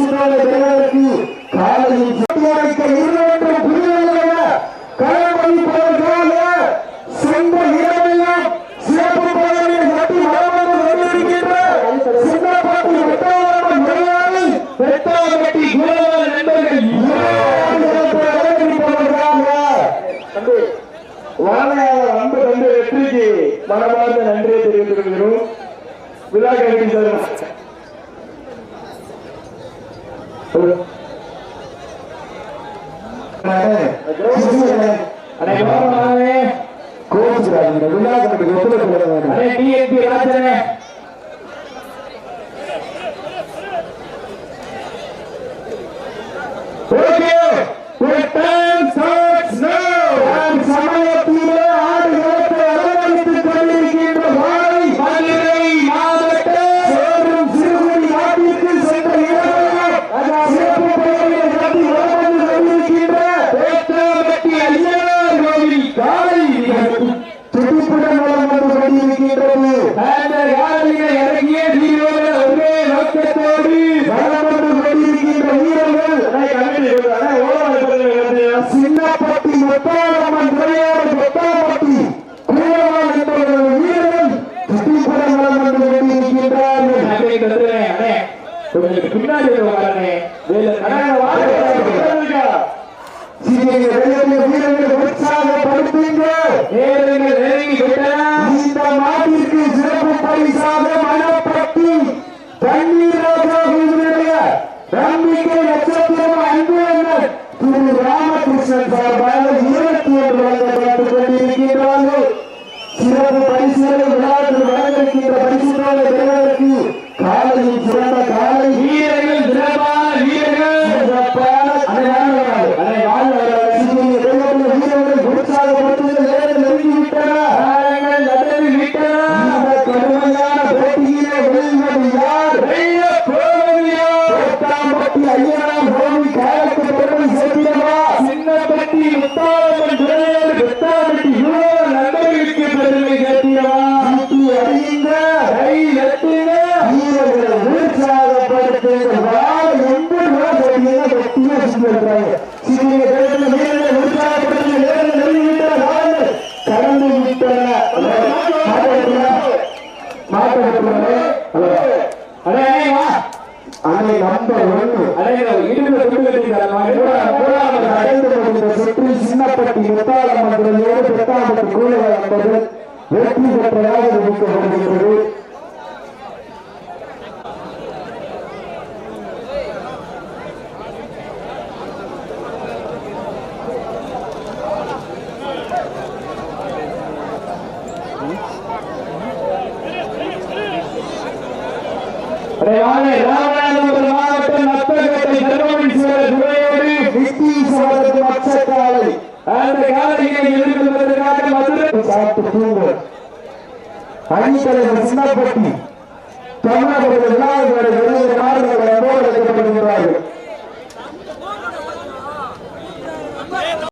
பரிசுகளை பெறுவதற்கு காலையில் சோதியடைக்க நன்றியை தெரிவித்துக் கொள்கிறோம். விழா கல்வி சார்? கோச்சுக்கிறாங்க விழா கமிட்டி ஒத்துழைப்பு அண்ணே டிஎன்பி ராஜனே. பின்னாடி வரனே வீரர்கள் உற்சாகப்படுத்துங்க இந்த நாட்டிற்கு முத்தாரம்மன் துறையோடு பெத்தாம்பட்டி யுவ நண்பர்களுக்கு பெருமை சேர்த்திடவா சுற்றி கை வீரர்களை சிறிய வீரர்களை நாள் கடந்து விட்டன. ನಾಲ್ಕಪಟ್ಟಿ ವಿತ್ತಾಳ ಮಟ್ಟದಲ್ಲಿ ಎರಡು ಪ್ರತಾಪದ ಕೂಲಗಳ ಮೊದಲು ವ್ಯಕ್ತಿಗಳ ಪ್ರಯಾಣದ ಮುಖ್ಯ ಹೊಂದಿರುವುದು ಪ್ರಯಾಣ அணித்தலைவர் சின்னப்பட்டி தமிழக விழாவுடைய